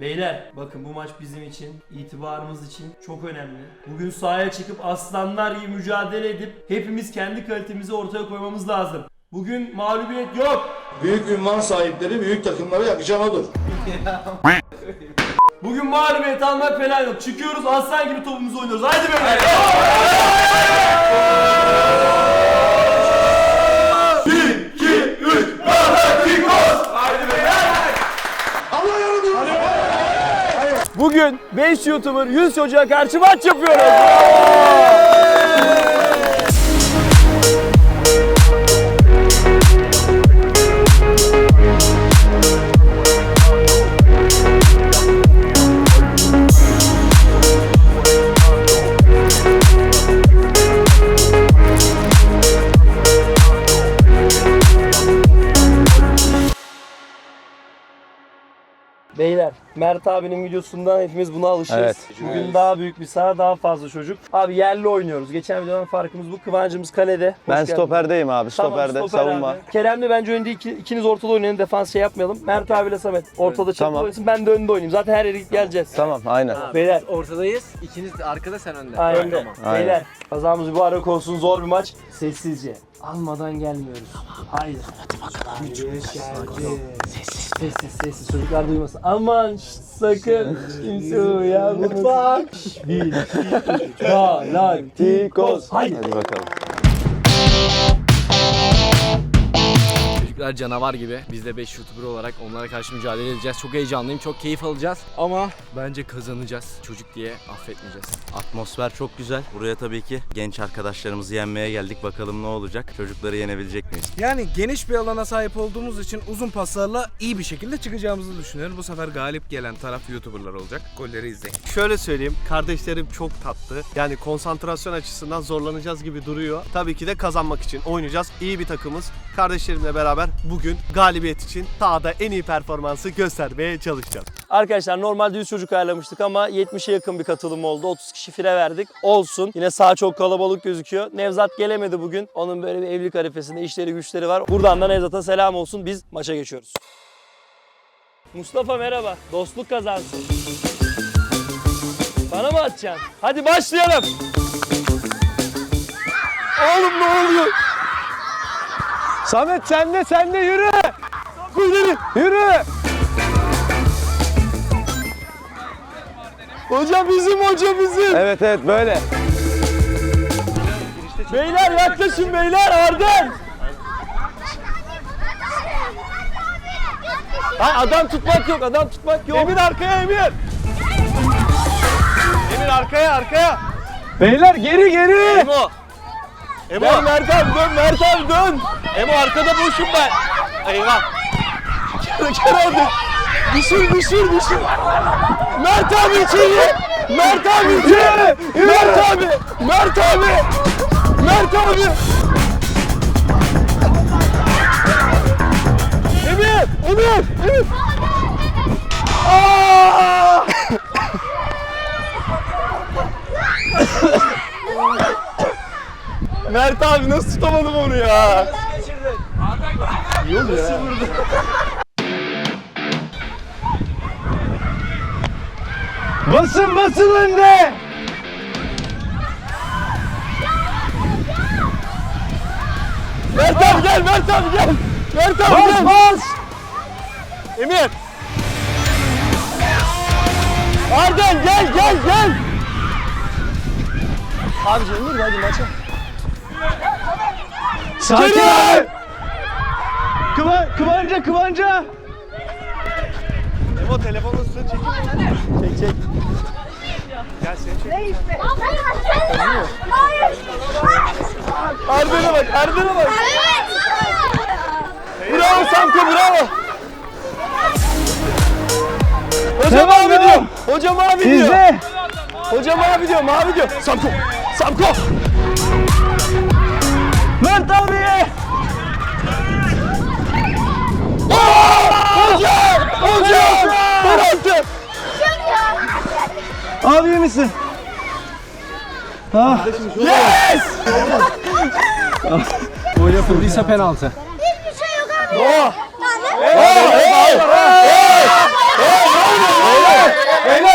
Beyler bakın bu maç bizim için, itibarımız için çok önemli. Bugün sahaya çıkıp aslanlar gibi mücadele edip hepimiz kendi kalitemizi ortaya koymamız lazım. Bugün mağlubiyet yok. Büyük ünvan sahipleri büyük takımlara yakışan odur. Bugün mağlubiyet almak falan yok. Çıkıyoruz aslan gibi topumuzu oynuyoruz. Haydi beyler. Bir, iki, üç, Panathinaikos! Haydi beyler. Allah yarabbim! Bugün 5 YouTuber 100 çocuğa karşı maç yapıyoruz. Beyler, Mert abinin videosundan hepimiz buna alışırız. Evet. Bugün daha büyük bir saha, daha fazla çocuk. Abi yerli oynuyoruz. Geçen videodan farkımız bu. Kıvancımız kalede. Hoş Ben geldin. stoperdeyim abi. Tamam, Stoperde stoper savunma. abi. Kerem de bence önde iki, ikiniz ortada oynayın. Defans şey yapmayalım. Mert abiyle Samet ortada çabuk Tamam. oynasın. Ben de önde oynayayım. Zaten her yere geleceğiz. Tamam aynen. Beyler. Ortadayız. İkiniz arkada sen önde. Aynen. Tamam. Aynen. Beyler. Kazamız mübarek olsun. Zor bir maç. Sessizce. Almadan gelmiyoruz. Haydi. Hadi bakalım. Sessiz. Sessiz sessiz. Çocuklar duymasın. Aman şşt, sakın. Kimse uyanmasın. Mutfak. Galantikos. Haydi. Hadi bakalım. Çocuklar canavar gibi. Biz de 5 YouTuber olarak onlara karşı mücadele edeceğiz. Çok heyecanlıyım. Çok keyif alacağız. Ama bence kazanacağız. Çocuk diye affetmeyeceğiz. Atmosfer çok güzel. Buraya tabii ki genç arkadaşlarımızı yenmeye geldik. Bakalım ne olacak? Çocukları yenebilecek miyiz? Yani geniş bir alana sahip olduğumuz için uzun paslarla iyi bir şekilde çıkacağımızı düşünüyorum. Bu sefer galip gelen taraf YouTuber'lar olacak. Golleri izleyin. Şöyle söyleyeyim, kardeşlerim çok tatlı. Yani konsantrasyon açısından zorlanacağız gibi duruyor. Tabii ki de kazanmak için oynayacağız. İyi bir takımız. Kardeşlerimle beraber bugün galibiyet için sahada en iyi performansı göstermeye çalışacağız. Arkadaşlar normalde 100 çocuk ayarlamıştık ama 70'e yakın bir katılım oldu. 30 kişi fire verdik. Olsun. Yine sağ çok kalabalık gözüküyor. Nevzat gelemedi bugün. Onun böyle bir evlilik arifesinde işleri güçleri var. Buradan da Nevzat'a selam olsun. Biz maça geçiyoruz. Mustafa merhaba. Dostluk kazansın. Bana mı atacaksın? Hadi başlayalım. Oğlum ne oluyor? Samet sende sende yürü. Kuyuları. Yürü. Hoca bizim hoca bizim. Evet evet böyle. Beyler yaklaşın beyler Arden. Ha, adam tutmak yok, adam tutmak yok. Emir arkaya Emir! Emir arkaya arkaya! Beyler geri geri. Emo. Emo! Gel Mert abi dön, Mert abi dön. Emo arkada boşum ben! Eyvah! Abi. Düşür, düşür, düşür. Mert abi içeri. Mert abi içeri. Mert abi. Mert abi. Mert abi. Emir, Emir, Emir. Aa! Mert abi nasıl tutamadım onu ya? İyi oldu ya. Basın basın önde. Mert abi gel, Mert abi gel. Mert abi Bas gel. bas. Emir. Arden gel gel gel. Abici Emir hadi maça. Sakin ol. Kıvan, kıvanca kıvanca. Emo telefonun üstüne çekil. Çek çek. Gel seni çek. Hayır. Arden'e bak Arden'e bak. Evet. Bravo Samko bravo. Hocam Devam abi diyor. devam. Hocam abi diyor. Sizde. Hocam abi diyor. Mavi diyor. Samko. Samko. Mert abi. Hocam. Hocam. Penaltı. Abi iyi misin? Ah. Yes. Gol yapıldıysa penaltı. Hiçbir şey yok abi. Oh. Anne. Hey, hey, hey, hey. Hey, ne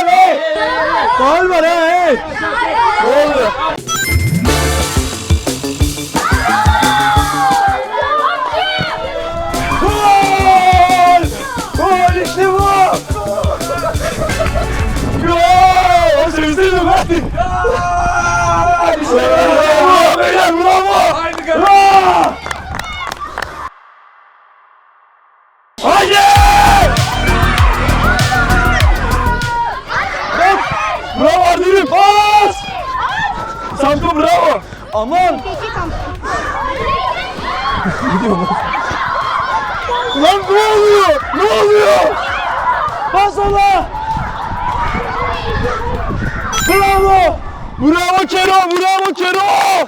oluyor? Sevindim hadi! İşte bravo! Beyler bravo! Haydi Bravo! Haydi! Bravo Ardemir! Bas! Samko bravo! Aman! Lan ne oluyor? Ne oluyor? Bas ona! Bravo! Bravo Kero! Bravo Kero!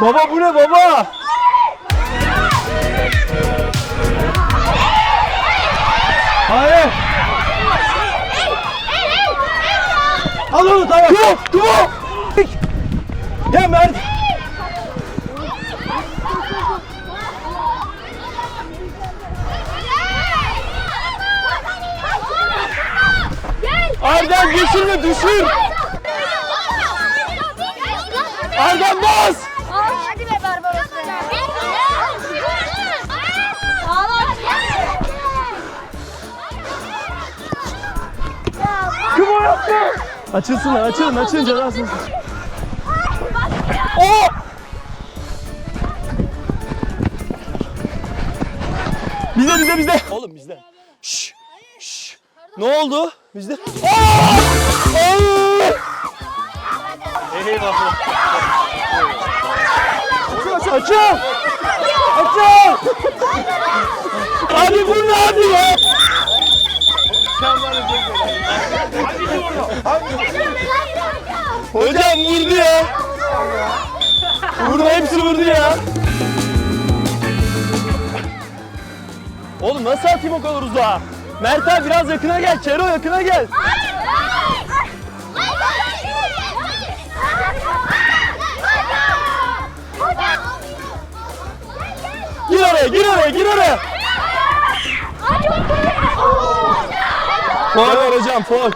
Baba bu ne baba? Hayır! Al onu tamam. Dur! Dur! Ya Mert! Erdem düşürme düşür! Bas! Hadi be Barbaros be. Kim o yaptı? Açılsınlar açılın açın cezasını. O! Bizde bizde bizde. Oğlum bizde. Şş, şş. Ne oldu? Bizde. Aa! Aa! Açın! Açın! Hadi vurun hadi ya! Hocam vurdu ya. Vurdu hepsini vurdu ya. Oğlum nasıl atayım o kadar uzağa? Mert abi biraz yakına gel. Çero yakına gel. Gir oraya, gir oraya, gir oraya. Foul var hocam, foul.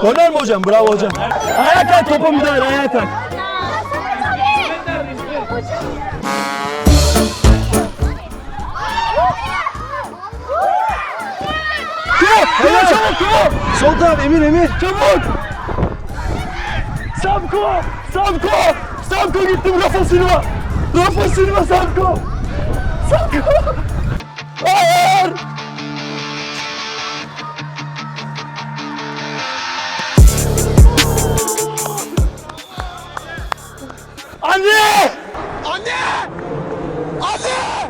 Korner mi hocam? Bravo hocam. Ayağa kalk topa müdahale, ayağa kalk. Helal çabuk Kubo! Sol taraf Emir Emir. Çabuk! Samko! Samko! Samko gittim Rafa Silva! Rafa Silva Samko! Hayır! Anne! Anne! Anne!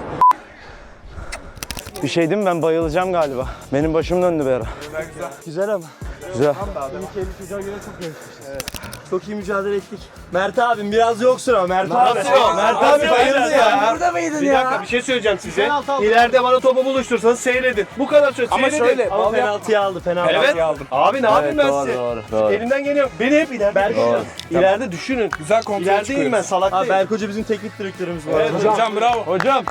Bir şey değil mi? Ben bayılacağım galiba. Benim başım döndü bir ara. Güzel ama. Güzel. Çok iyi mücadele ettik. Mert abim biraz yoksun ama Mert abi. Mert abi bayıldı ya. Mıydın Bir dakika bir şey söyleyeceğim size. İleride bana topu buluştursanız seyredin. Bu kadar söz. Ama seyredin. şöyle, ama penaltıyı aldı, penaltı. Evet. Abi ne yapayım ben doğru, size? doğru, doğru. Elimden geliyor. Beni hep ileride düşünün. İleride düşünün. Güzel kontrol İlerideyim ben salak Abi değilim. Berk Hoca bizim teknik direktörümüz var. Evet hocam. Hocam bravo. Hocam.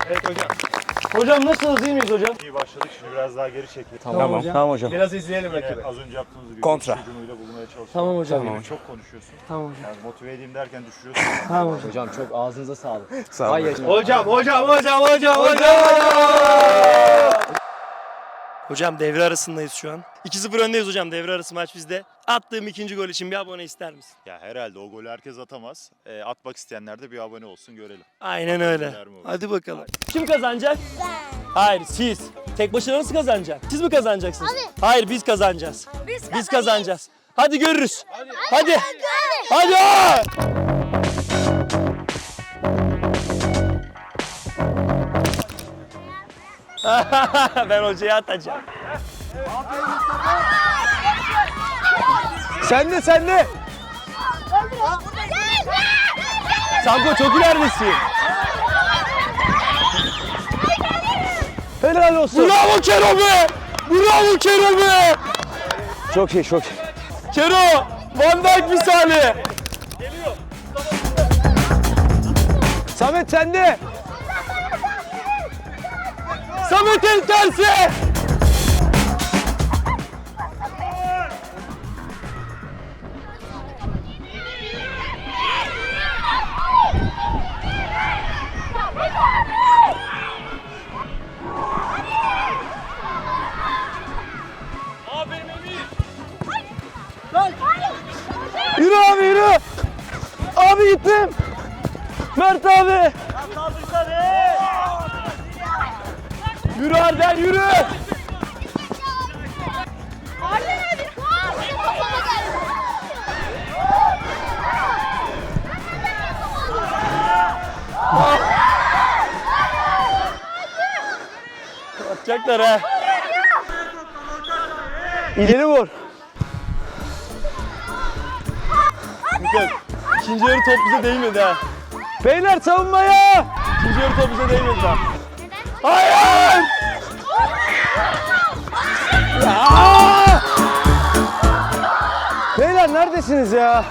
Hocam nasılsınız iyi miyiz hocam? İyi başladık şimdi biraz daha geri çekelim. Tamam, hocam. Tamam hocam. Biraz izleyelim rakibi. Az önce yaptığınız gibi Kontra. bir ucuyla bulmaya çalışıyorum. Tamam hocam. Tamam. Çok konuşuyorsun. Tamam hocam. Yani motive edeyim derken düşürüyorsun. Tamam hocam. Hocam çok ağzınıza sağlık. Sağ olun. Hocam, hocam, hocam, hocam, hocam. Hocam devre arasındayız şu an. 2-0 öndeyiz hocam devre arası maç bizde. Attığım ikinci gol için bir abone ister misin? Ya herhalde o golü herkes atamaz. E, atmak isteyenler de bir abone olsun görelim. Aynen öyle. Mi olur? Hadi bakalım. Kim kazanacak? Hayır siz. Tek başına nasıl kazanacak? Siz mi kazanacaksınız? Hayır biz kazanacağız. Biz kazanacağız. Hadi görürüz. Hadi. Hadi. ben hocaya atacağım. Sen de sen de. Sanko çok ileridesin. Helal olsun. Bravo Kero be! Bravo Kero be! Çok iyi çok. Kero! Van Dijk misali! Samet sen de. Samet'in tersi! Atacaklar ha. İleri vur. Dikkat. İkinci yarı top bize değmedi ha. Beyler savunmaya. İkinci yarı top bize değmedi ha. Hayır! Ya! Beyler neredesiniz ya?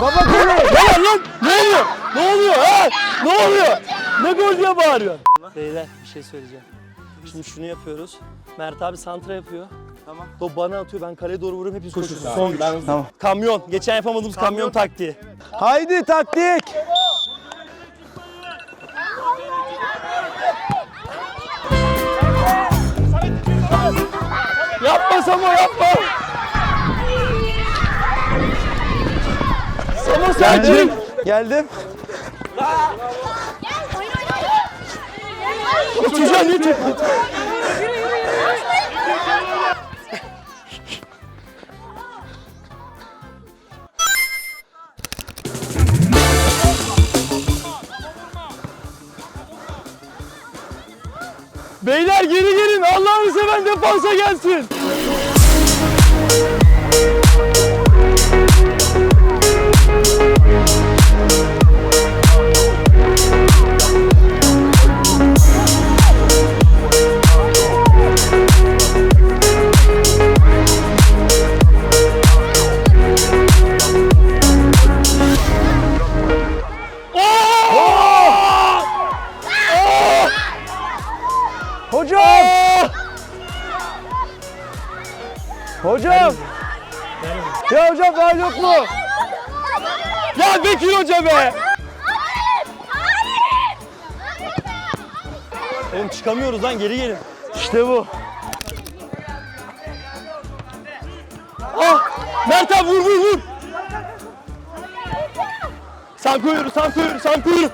Baba gel. Beyler lan ne oluyor? Ne oluyor ha? Ne oluyor? Ne gol diye bağırıyor? Beyler bir şey söyleyeceğim. Şimdi şunu yapıyoruz. Mert abi santra yapıyor. Tamam. Top bana atıyor ben kaleye doğru vuruyorum hepimiz koşuyoruz. Son güç. Tamam. Kamyon. Geçen yapamadığımız kamyon, taktiği. Haydi taktik. Yapma Samo yapma. Samo sakin. Geldim. Çocuğa niye çektin? Beyler geri gelin. Allah'ını seven defansa gelsin. Mu? Ya Bekir hoca be! Oğlum çıkamıyoruz lan geri gelin. İşte bu. Ah! Mert abi vur vur vur! Sen koyuyoruz, sen koyuyoruz, sen koyuyoruz.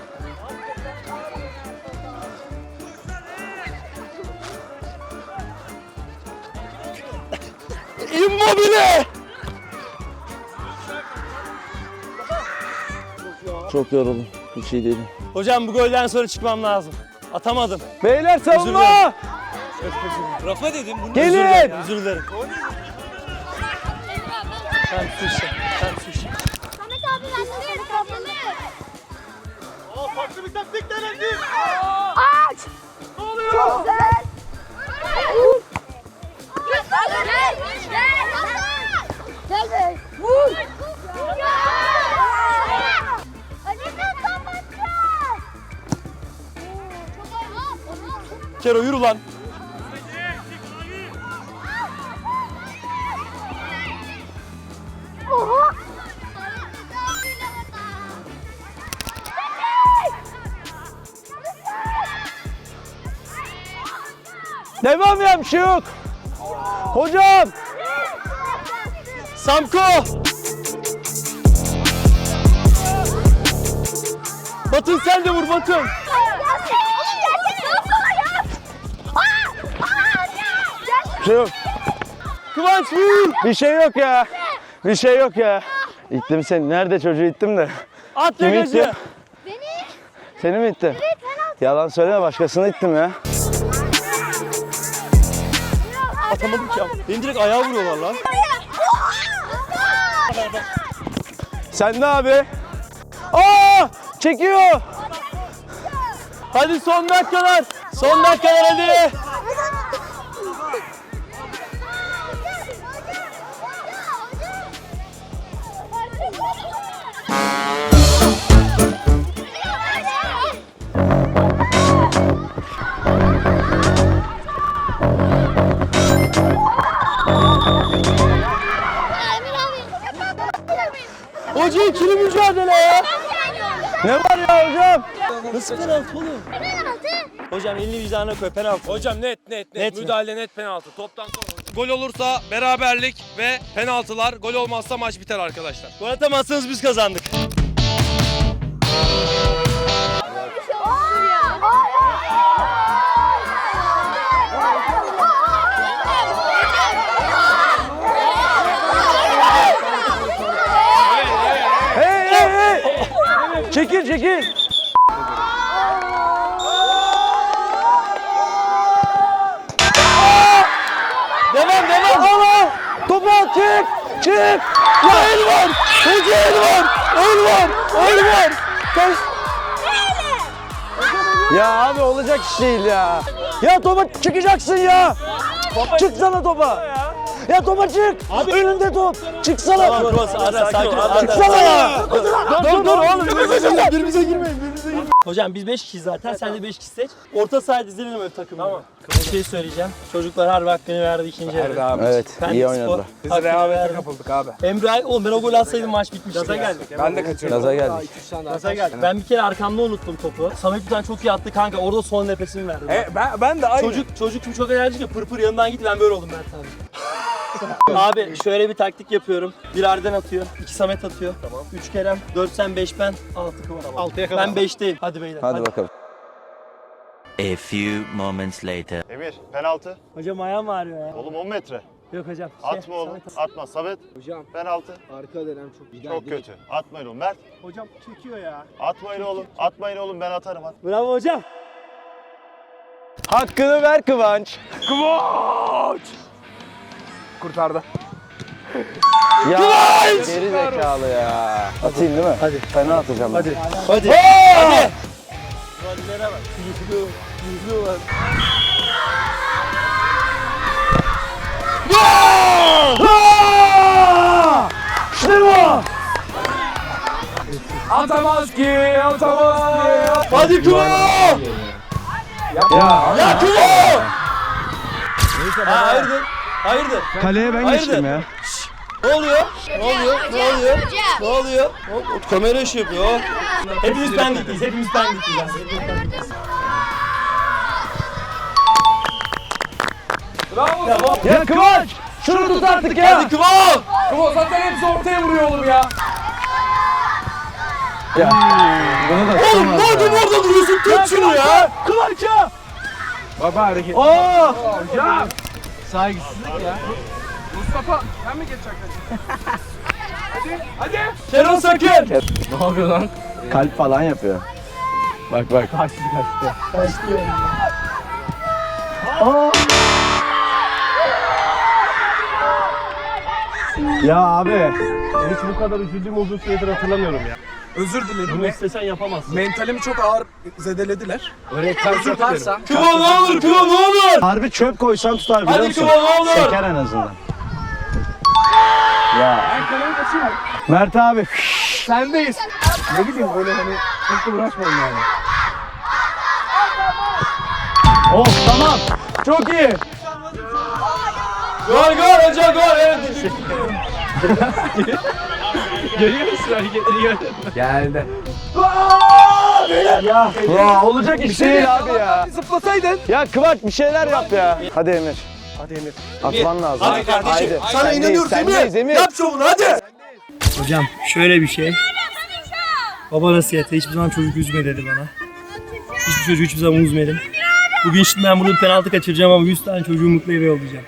Çok yoruldum. Hiç iyi değilim. Hocam bu golden sonra çıkmam lazım. Atamadım. Beyler savunma! Rafa dedim bunu. Gelin! Özür dilerim. Sen su işte. Sen su işte. Samet abi ben de bir kapalı. Farklı bir taktik denendi. Aç! Ne oluyor? Çok güzel. Gel. Gel. Gel. Gel. Vur. Kero yürü lan. Oha. Devam ya bir şey yok. Hocam! Samko! Batın sen de vur Batın. Bir şey yok. Kıvanç. Bir şey yok ya. Bir şey yok ya. İttim seni. Nerede çocuğu ittim de. At Kimi degajı. ittin? Seni mi ittim? Yalan söyleme başkasını ittim ya. Atamadım ki ya. Beni direkt ayağa vuruyorlar lan. Sen ne abi? Aa! Çekiyor. Hadi son dakikalar. Son dakikalar hadi. Hoca ikili mücadele ya. Ne var ya hocam? Nasıl penaltı oğlum? Hocam elini vicdanına koy penaltı. Hocam net net net. Net mi? Müdahale net penaltı. Toptan sonra. Gol olursa beraberlik ve penaltılar. Gol olmazsa maç biter arkadaşlar. Gol atamazsanız biz kazandık. Hoca el var! El var! El var! Kaç... Ya abi olacak iş değil ya. Ya topa çıkacaksın ya. Çıksana topa. Ya topa çık. Abi önünde top. Çıksana. Tamam ara sakin ol. Çıksana ya. Dur dur oğlum. Birbirimize girmeyin. Birbirimize girmeyin. Hocam biz 5 kişiyiz zaten. Sen de 5 kişi seç. Orta sahaya dizilelim öyle takım. Tamam. Bir şey söyleyeceğim. Çocuklar harbi hakkını verdi ikinci yarı. Evet, Pendik iyi oynadılar. hakkını verdi. kapıldık abi. Emre oğlum ben o golü atsaydım maç bitmişti. Gaza geldik. Ben de kaçırdım. Gaza geldik. Gaza geldik. Ben bir kere arkamda unuttum topu. Samet bir tane çok iyi attı kanka. Orada son nefesimi verdi. E, ben, ben de aynı. Çocuk çocuk çünkü çok enerjik ya pır pır yanından gitti ben böyle oldum Mert abi. abi şöyle bir taktik yapıyorum. Bir Arden atıyor, iki Samet atıyor. Tamam. Üç Kerem, dört sen, beş ben, altı Kıvan. Altıya kadar. Ben beşteyim. Hadi beyler. Hadi bakalım. A few moments later. Emir penaltı. Hocam ayağım ağrıyor ya. Oğlum 10 metre. Yok hocam. Şey, Atma oğlum. Samet at. Atma. Samet. Hocam Penaltı. arka dönem çok Çok kötü. Atmayın oğlum. Mert. Hocam çekiyor ya. Atmayın oğlum. Atmayın oğlum ben atarım. At. Bravo hocam. Hakkını ver Kıvanç. kurtardı. Ya geri zekalı ya. Atayım değil mi? Hadi. Fena atacağım. Hadi. Hadi. Hadi. Tiplere bak. Yüzüyorlar. Yüzüyorlar. İşte bu. Atamaski, Atamaski. Hadi Kubo. Ya, ya Kubo. Ha, hayırdır? Hayırdır? Kaleye ben geçtim ya. Şşş. Ne oluyor? Ne oluyor? Ne oluyor? Ne oluyor? O, o kamera işi yapıyor. Hepimiz pendikliyiz. Hepimiz pendikliyiz. pendikliyiz. Bravo. Ya, Ya Kıvanç. Şunu tut artık ya. Hadi Kıvan. Kıvo zaten hepsi ortaya vuruyor oğlum ya. Ya. Oğlum madem orada duruyorsun tut şunu ya. Kıvanç ya. Baba hareket. Oo. Hocam. Saygısızlık ya. Mustafa sen mi geçeceksin? hadi, hadi. Şenol Sakın. Ne yapıyor lan? Kalp falan yapıyor. Bak bak. Kaçtı kaçtı. Ya abi. Hiç bu kadar üzüldüğümü uzun süredir hatırlamıyorum ya. Özür dilerim. Bunu istesen yapamazsın. Mentalimi çok ağır zedelediler. Özür dilerim. Kıvan ne olur Kıvan ne olur. Harbi çöp koysan tutar biliyor Hadi musun? Kıvan ne olur. Şeker en azından. Ya. Mert abi. Sendeyiz. Ne bileyim böyle hani çok da uğraşmayın yani. Oh tamam. Çok iyi. Gol gol hoca gol. Evet. Görüyor musun hareketleri görüyor Geldi. Ya, ya olacak iş değil abi ya. Zıplasaydın. Ya Kıvanç bir şeyler yap ya. Hadi Emir. Hadi Emir. Atman lazım. Hadi kardeşim. Sana sendeyiz, inanıyoruz sendeyiz, Emir. Yap şovunu hadi. Hocam şöyle bir şey. Baba nasihati hiçbir zaman çocuk üzme dedi bana. Hiçbir çocuğu hiçbir zaman üzmedim. Bugün şimdi ben burada penaltı kaçıracağım ama 100 tane çocuğu mutlu eve yollayacağım.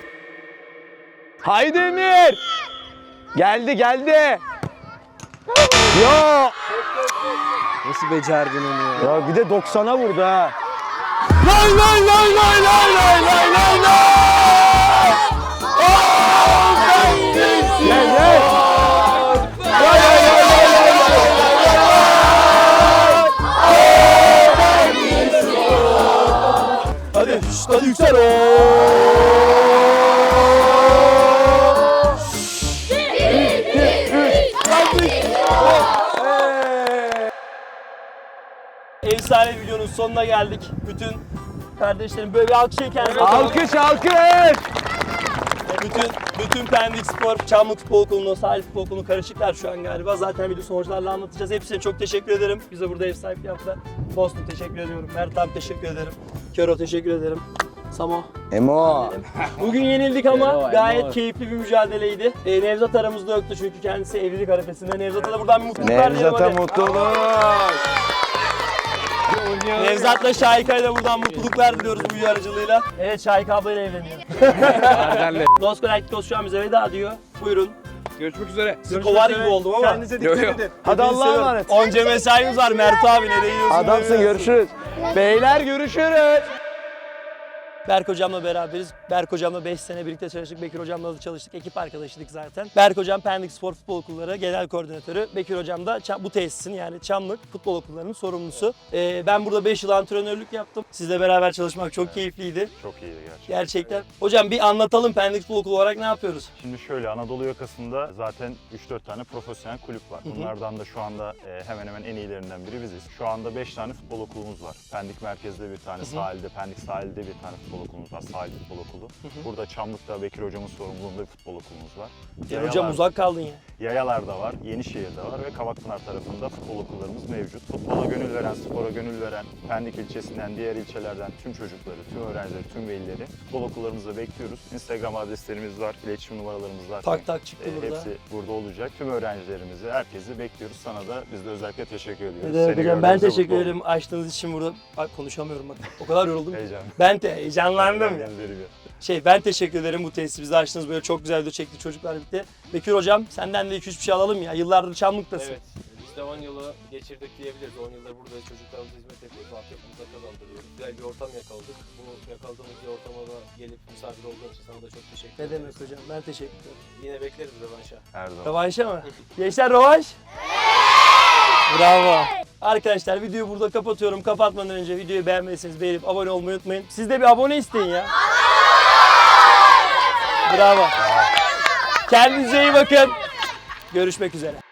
Haydi Emir. Geldi geldi. Ya. Nasıl becerdin onu ya? Ya bir de 90'a vurdu ha. Lay lay lay lay lay lay lay lay lay. Gel gel. Hadi şşt, hadi yüksel. Efsane videonun sonuna geldik. Bütün kardeşlerim böyle bir alkışlayın kendinize. Alkış alkış. Bütün bütün Pendik Spor, Çamlık Futbol Okulu'nu, Sahil Futbol Okulu'nu karışıklar şu an galiba. Zaten video sonuçlarla anlatacağız. Hepsine çok teşekkür ederim. Bize burada ev sahipliği yaptı. Boston teşekkür ediyorum. Mert abi teşekkür ederim. Köro teşekkür ederim. Samo. Emo. Bugün yenildik ama Emo, gayet emo. keyifli bir mücadeleydi. Ee, Nevzat aramızda yoktu çünkü kendisi evlilik arifesinde. Nevzat'a da buradan bir mutluluklar dileyelim Nevzat'a hadi. Mutluluk. Nevzat'la Şahika'ya da buradan mutluluklar diliyoruz bu video aracılığıyla. Evet Şahika ablayla evleniyor. Los Galacticos şu an bize veda diyor. Buyurun. Görüşmek üzere. Kovar gibi oldum ama. Kendinize dikkat edin. Hadi Allah'a emanet. Onca mesaimiz var Mert abi nereye gidiyorsun? Adamsın görüşürüz. Beyler görüşürüz. Berk hocamla beraberiz. Berk hocamla 5 sene birlikte çalıştık. Bekir hocamla da çalıştık. Ekip arkadaşıydık zaten. Berk hocam Pendik Spor Futbol Okulları Genel Koordinatörü. Bekir hocam da bu tesisin yani Çamlık Futbol Okulları'nın sorumlusu. Ee, ben burada 5 yıl antrenörlük yaptım. Sizle beraber çalışmak çok keyifliydi. Çok iyiydi gerçekten. Gerçekten. Hocam bir anlatalım Pendik Futbol Okulu olarak ne yapıyoruz? Şimdi şöyle Anadolu yakasında zaten 3-4 tane profesyonel kulüp var. Bunlardan da şu anda e, hemen hemen en iyilerinden biri biziz. Şu anda 5 tane futbol okulumuz var. Pendik merkezde bir tane, sahilde, Pendik sahilde bir tane futbol okulumuz var. Sahil futbol okulu. Burada Çamlık'ta Bekir hocamın sorumluluğunda bir futbol okulumuz var. Ya Yayalar- hocam uzak kaldın ya. Yayalar'da var, Yenişehir'de var ve Kavakpınar tarafında futbol okullarımız mevcut. Futbola gönül veren, spora gönül veren, Pendik ilçesinden, diğer ilçelerden tüm çocukları, tüm öğrencileri, tüm velileri futbol okullarımızda bekliyoruz. Instagram adreslerimiz var, iletişim numaralarımız var. Tak tak çıktı E, burada. hepsi burada olacak. Tüm öğrencilerimizi, herkesi bekliyoruz. Sana da biz de özellikle teşekkür ediyoruz. Seni hocam ben teşekkür ederim açtığınız için burada. Ay, konuşamıyorum bak. O kadar yoruldum. Heyecan. Ben de heyecanlandım ya. Şey ben teşekkür ederim bu tesisi bize açtınız böyle çok güzel video çekti çocuklar birlikte. Bekir hocam senden de 2-3 bir şey alalım ya. Yıllardır Çamlık'tasın. Evet. Biz de 10 yılı geçirdik diyebiliriz. 10 yıldır burada çocuklarımıza hizmet ediyoruz. Altyapımıza kazandırıyoruz. Güzel bir ortam yakaladık. Bu yakaladığımız bir ortama da gelip misafir olduğun için sana da çok teşekkür Ne ederim. demek hocam ben teşekkür ederim. Yine bekleriz rövanşa. Her zaman. Rövanşa mı? Gençler rövanş. Bravo. Arkadaşlar videoyu burada kapatıyorum. Kapatmadan önce videoyu beğenmediyseniz beğenip abone olmayı unutmayın. Siz de bir abone isteyin ya. Bravo. Kendinize iyi bakın. Görüşmek üzere.